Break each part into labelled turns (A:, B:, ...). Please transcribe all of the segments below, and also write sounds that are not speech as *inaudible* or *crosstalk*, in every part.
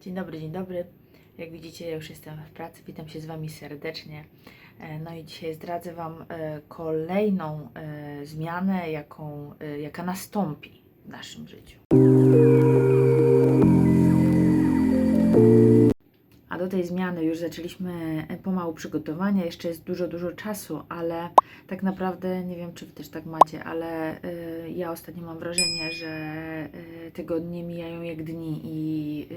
A: Dzień dobry, dzień dobry. Jak widzicie, ja już jestem w pracy. Witam się z Wami serdecznie. E, No i dzisiaj zdradzę Wam e, kolejną e, zmianę, jaką, jaka nastąpi w naszym życiu. Do tej zmiany już zaczęliśmy e, pomału przygotowania. Jeszcze jest dużo, dużo czasu, ale tak naprawdę nie wiem, czy Wy też tak macie, ale e, ja ostatnio mam wrażenie, że e, tygodnie mijają jak dni i e,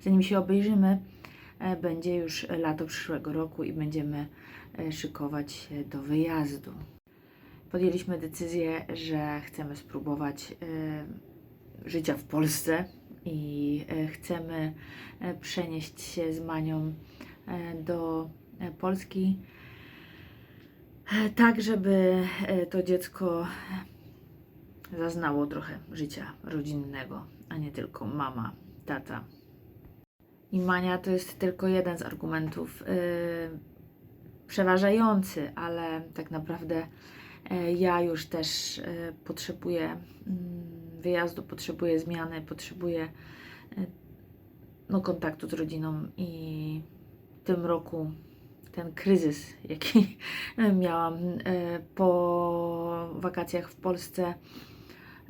A: zanim się obejrzymy, e, będzie już lato przyszłego roku i będziemy e, szykować się do wyjazdu. Podjęliśmy decyzję, że chcemy spróbować e, życia w Polsce i e, chcemy e, przenieść się z Manią e, do Polski, tak żeby to dziecko zaznało trochę życia rodzinnego, a nie tylko mama, tata. I Mania to jest tylko jeden z argumentów przeważający, ale tak naprawdę ja już też potrzebuję mm, wyjazdu, potrzebuję zmiany, potrzebuję e, no, kontaktu z rodziną i w tym roku ten kryzys, jaki *laughs* miałam e, po wakacjach w Polsce,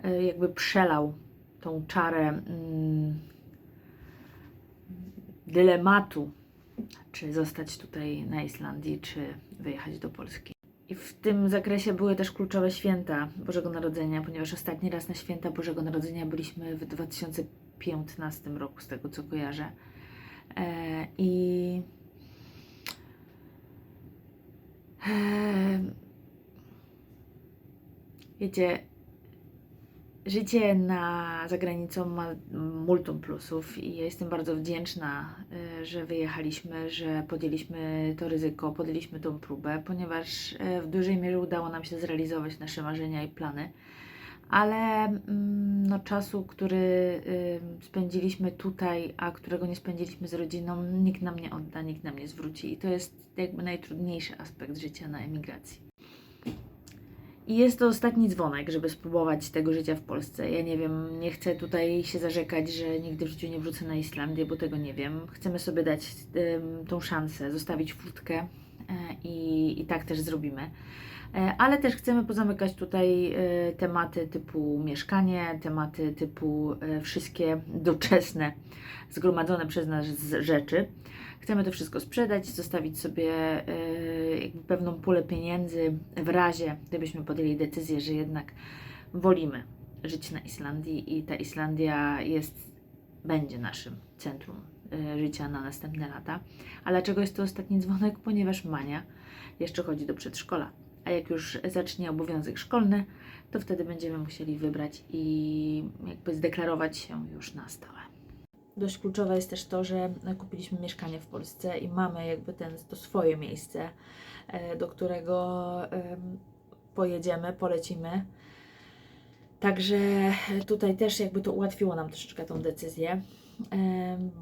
A: e, jakby przelał tą czarę mm, dylematu, czy zostać tutaj na Islandii, czy wyjechać do Polski. I w tym zakresie były też kluczowe święta Bożego Narodzenia, ponieważ ostatni raz na święta Bożego Narodzenia byliśmy w 2015 roku, z tego co kojarzę. E, I e, wiecie, życie na zagranicą ma multum plusów i ja jestem bardzo wdzięczna, y, że wyjechaliśmy, że podjęliśmy to ryzyko, podjęliśmy tą próbę, ponieważ y, w dużej mierze udało nam się zrealizować nasze marzenia i plany. Ale mm, no, czasu, który y, spędziliśmy tutaj, a którego nie spędziliśmy z rodziną, nikt nam nie odda, nikt nam nie zwróci. I to jest jakby najtrudniejszy aspekt życia na emigracji. I jest to ostatni dzwonek, żeby spróbować tego życia w Polsce. Ja nie wiem, nie chcę tutaj się zarzekać, że nigdy w życiu nie wrócę na Islandię, bo tego nie wiem. Chcemy sobie dać ym, tą szansę, zostawić furtkę i, i tak też zrobimy. E, Ale też chcemy pozamykać tutaj e, tematy typu mieszkanie, tematy typu e, wszystkie doczesne, zgromadzone przez nas rzeczy. Chcemy to wszystko sprzedać, zostawić sobie pewną pulę pieniędzy w razie, gdybyśmy podjęli decyzję, że jednak wolimy żyć na Islandii i ta Islandia jest, będzie naszym centrum życia na następne lata. A dlaczego jest to ostatni dzwonek? Ponieważ Mania jeszcze chodzi do przedszkola. A jak już zacznie obowiązek szkolny, to wtedy będziemy musieli wybrać i jakby zdeklarować się już na stałe. Dość kluczowe jest też to, że kupiliśmy mieszkanie w Polsce i mamy jakby ten, to swoje miejsce, e, do którego em, pojedziemy, polecimy. Także tutaj też jakby to ułatwiło nam troszeczkę tą decyzję,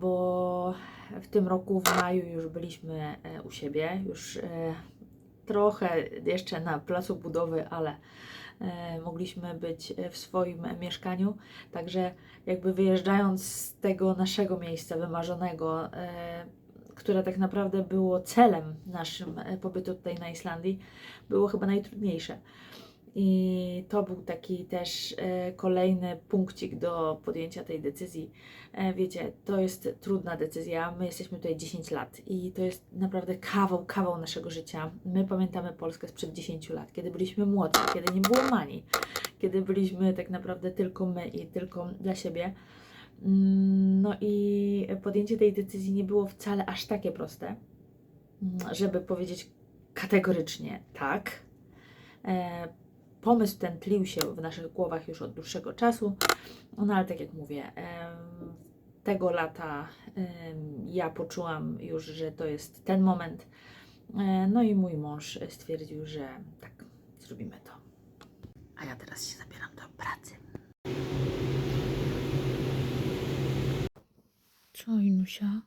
A: bo w tym roku w maju już byliśmy e, u siebie, już e, trochę jeszcze na placu budowy, ale e, mogliśmy być w swoim mieszkaniu. Także jakby wyjeżdżając z tego naszego miejsca wymarzonego, które tak naprawdę było celem naszym pobytu tutaj na Islandii, było chyba najtrudniejsze. I to był taki też e, kolejny punkcik do podjęcia tej decyzji. E, wiecie, to jest trudna decyzja. My jesteśmy tutaj 10 lat i to jest naprawdę kawał, kawał naszego życia. My pamiętamy Polskę sprzed 10 lat, kiedy byliśmy młodzi, kiedy nie było mani, kiedy byliśmy tak naprawdę tylko my i tylko dla siebie. Mm, No i podjęcie tej decyzji nie było wcale aż takie proste, mm, żeby powiedzieć kategorycznie tak. Pomysł ten tlił się w naszych głowach już od dłuższego czasu, no ale tak jak mówię, tego lata ja poczułam już, że to jest ten moment. E, No i mój mąż stwierdził, że tak, zrobimy to. A ja teraz się zabieram do pracy. Co, Inusia?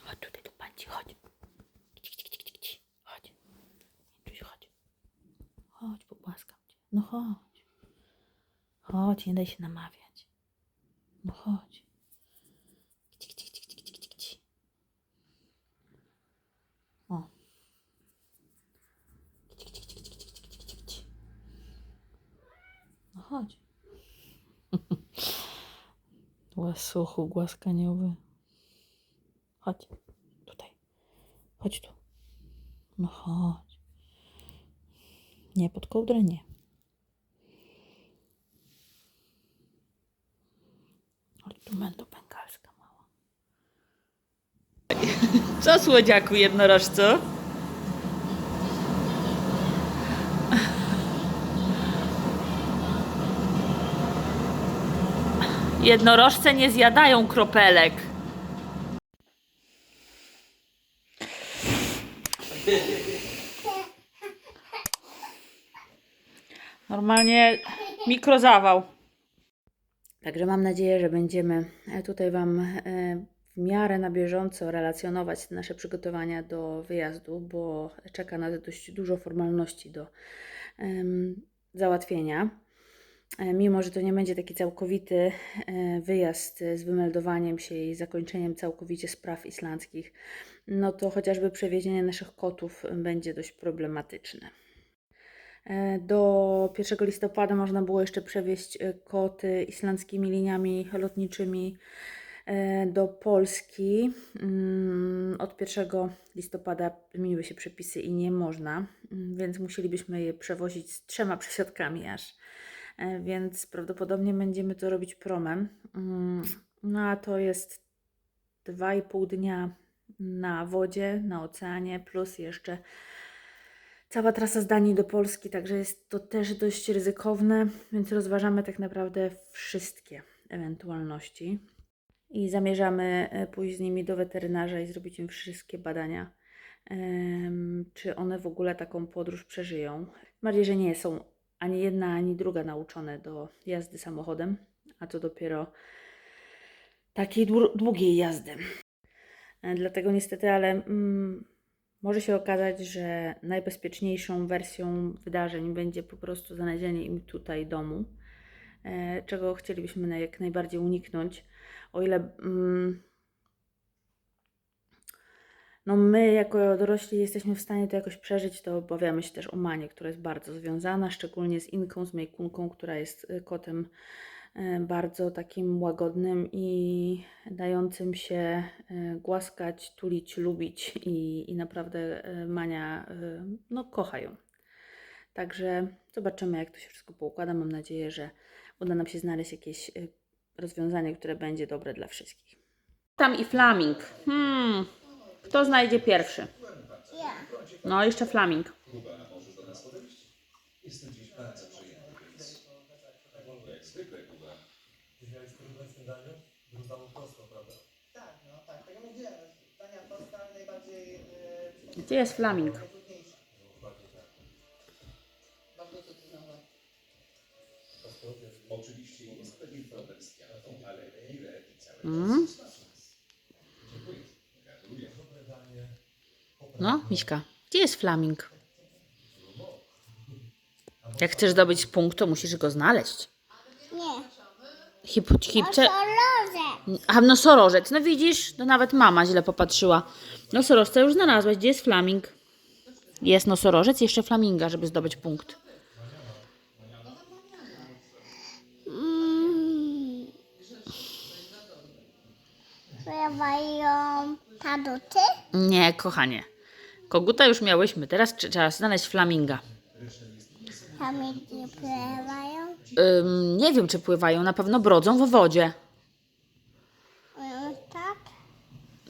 A: Chodź tutaj do pańci, chodź. Kici, kici, kici, kici. No chodź. Chodź, nie daj się namawiać. No chodź. Kici, kici, kici, kici, kici, kici. O. Kici, kici, kici, kici, kici, kici, kici, kici. No chodź. *laughs* Łasuchu głaskaniowy. Chodź. Tutaj. Chodź tu. No chodź. Nie, pod kołdrę nie. Chodź tu będą bengalska mała. *laughs* Co słodziaku jednorożcu? Jednorożce nie zjadają kropelek. Normalnie mikrozawał. Także mam nadzieję, że będziemy e, tutaj Wam e, w miarę na bieżąco relacjonować nasze przygotowania do wyjazdu, bo czeka nas dość dużo formalności do załatwienia. E, Mimo, że to nie będzie taki całkowity wyjazd z wymeldowaniem się i zakończeniem całkowicie spraw islandzkich, no to chociażby przewiezienie naszych kotów będzie dość problematyczne. E, Do 1 listopada można było jeszcze przewieźć e, koty islandzkimi liniami lotniczymi e, do Polski. Mm, Od 1 listopada zmieniły się przepisy i nie można, mm, więc musielibyśmy je przewozić z trzema *laughs* przesiadkami aż. Więc prawdopodobnie będziemy to robić promem. Mm, No a to jest 2,5 dnia na wodzie, na oceanie, plus jeszcze cała trasa z Danii do Polski, także jest to też dość ryzykowne, więc rozważamy tak naprawdę wszystkie ewentualności. I zamierzamy e, pójść z nimi do weterynarza i zrobić im wszystkie badania, czy one w ogóle taką podróż przeżyją. Bardziej, że nie są ani jedna, ani druga nauczone do jazdy samochodem, a to dopiero takiej dłu- długiej jazdy. E, Dlatego niestety, ale mm, może się okazać, że najbezpieczniejszą wersją wydarzeń będzie po prostu znalezienie im tutaj domu, e, czego chcielibyśmy jak najbardziej uniknąć. O ile mm, no my jako dorośli jesteśmy w stanie to jakoś przeżyć, to obawiamy się też o Manię, która jest bardzo związana, szczególnie z Inką, z Mejkunką, która jest y, kotem bardzo takim łagodnym i dającym się y, głaskać, tulić, lubić i, i naprawdę y, Mania no, kocha ją. Także zobaczymy, jak to się wszystko poukłada. Mam nadzieję, że uda nam się znaleźć jakieś rozwiązanie, które będzie dobre dla wszystkich. Tam i flaming. Hmm. Kto znajdzie pierwszy?
B: Ja.
A: No, jeszcze flaming.
C: Miałeś trudne w tym daniu? Wyglądało prosto, prawda?
D: Tak, no tak. Tak jak mówiłem, dania prosta, najbardziej e,
A: Gdzie jest flaming? Mm. No, Miśka, gdzie jest flaming? Jak chcesz zdobyć punkt, to musisz go znaleźć.
B: Nie.
A: Hip.
B: Kolorze.
A: A nosorożec, no widzisz, to nawet mama źle popatrzyła. Nosorożca już znalazłaś, gdzie jest flaming? Jest nosorożec, jeszcze flaminga, żeby zdobyć punkt.
B: Pływają taduty?
A: Nie, kochanie. Koguta już miałyśmy, teraz tr- trzeba znaleźć flaminga.
B: Kamiki pływają?
A: Ym, nie wiem, czy pływają, na pewno brodzą w wodzie.
B: Mówią tak?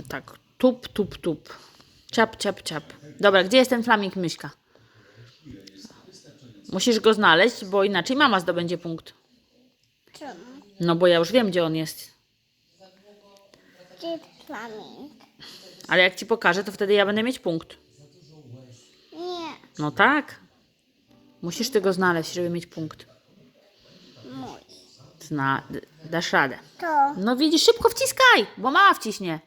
A: Tak, tup, tup, tup. Ciap, ciap, ciap. Dobra, gdzie jest ten flaming, Myśka? Musisz go znaleźć, bo inaczej mama zdobędzie punkt.
B: Czemu?
A: No bo ja już wiem, gdzie on jest.
B: Gdzie jest flaming?
A: Ale jak ci pokażę, to wtedy ja będę mieć punkt.
B: Nie.
A: No tak. Musisz tego znaleźć, żeby mieć punkt.
B: Mój.
A: Zna, dasz radę.
B: To.
A: No widzisz, szybko wciskaj, bo mama wciśnie.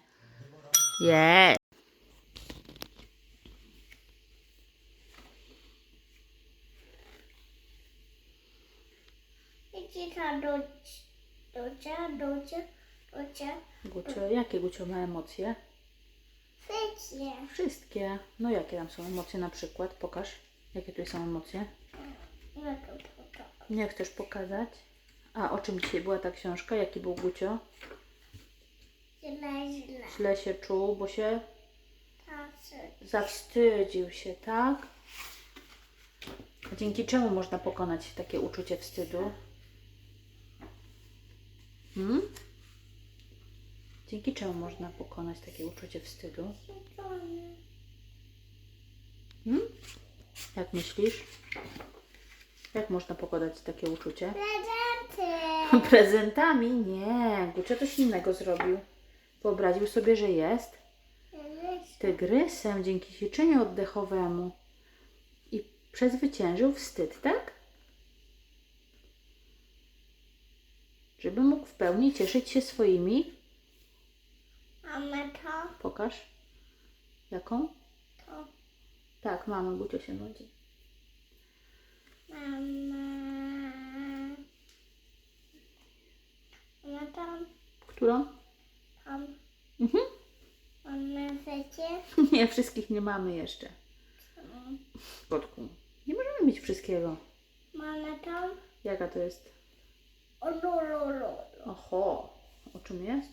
B: Doć, docia, docia, docia.
A: Gucio, jakie Gucio ma emocje?
B: Fycie.
A: Wszystkie. No jakie tam są emocje na przykład? Pokaż. Jakie tutaj są emocje? Nie chcesz pokazać? A o czym dzisiaj była ta książka? Jaki był Gucio?
B: Źle, źle.
A: Źle się czuł, bo się
B: Tacy.
A: zawstydził się, tak? A dzięki czemu można pokonać takie uczucie wstydu? Hmm? Dzięki czemu można pokonać takie uczucie wstydu? Hmm? Jak myślisz? Jak można pokonać takie uczucie?
B: Prezenty. *laughs*
A: Prezentami? Nie. Gucio coś innego zrobił. Wyobraził sobie, że jest tygrysem dzięki ćwiczeniu oddechowemu i przezwyciężył wstyd, tak? Żeby mógł w pełni cieszyć się swoimi.
B: Mamy to,
A: Pokaż. Jaką?
B: to.
A: Tak, mamy, Gucio się nudzi.
B: Mamy... Mamy tam,
A: Którą?
B: Tam.
A: Mhm.
B: Mamy wiecie? *laughs*
A: Nie, wszystkich nie mamy jeszcze. Kotku. Nie możemy mieć wszystkiego.
B: Mamy tam.
A: Jaka to jest?
B: O, lo, lo, lo.
A: Oho, o czym jest?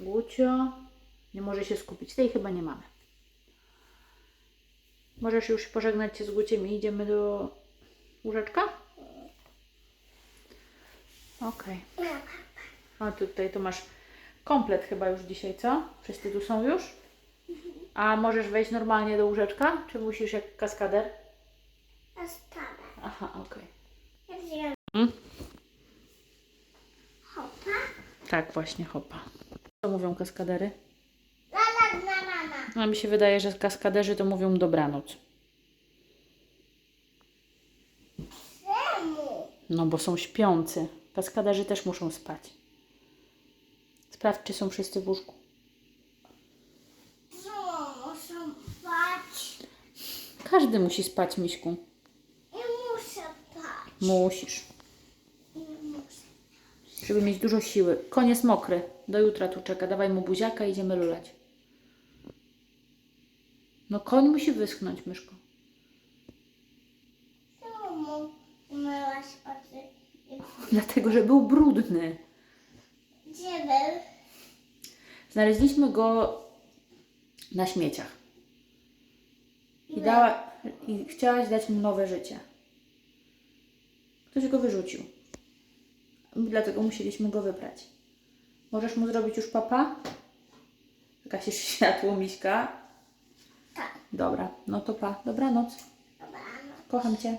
A: Gucio nie może się skupić. Tej chyba nie mamy. Możesz już pożegnać się z Guciem i idziemy do łóżeczka? Okej. A tutaj to masz komplet chyba już dzisiaj, co? Wszyscy tu są już? A możesz wejść normalnie do łóżeczka? Czy musisz jak kaskader?
B: Zostawę.
A: Aha, okej.
B: Ja wziąłem.
A: Mm?
B: Hopa.
A: Tak, właśnie, hopa. Co mówią kaskadery?
B: La, la, la, la, la.
A: A mi się wydaje, że kaskaderzy to mówią dobranoc.
B: Czemu?
A: No bo są śpiący. Kaskaderzy też muszą spać. Sprawdź, czy są wszyscy w łóżku.
B: Co muszę spać?
A: Każdy musi spać, Miśku.
B: Nie muszę spać.
A: Musisz.
B: Muszę.
A: Żeby mieć dużo siły. Jest mokry. Do jutra tu czeka. Dawaj mu buziaka i idziemy lulać. No koń musi wyschnąć, Myszko.
B: Czemu umyłaś oczy?
A: Dlatego, że był brudny.
B: Gdzie był?
A: Znaleźliśmy go na śmieciach. I, dała, I chciałaś dać mu nowe życie. Ktoś go wyrzucił. Dlatego musieliśmy go wybrać. Możesz mu zrobić już papa? Gasisz światło, Miśka?
B: Tak.
A: Dobra, no to pa. Dobranoc.
B: Dobra, no.
A: Kocham Cię.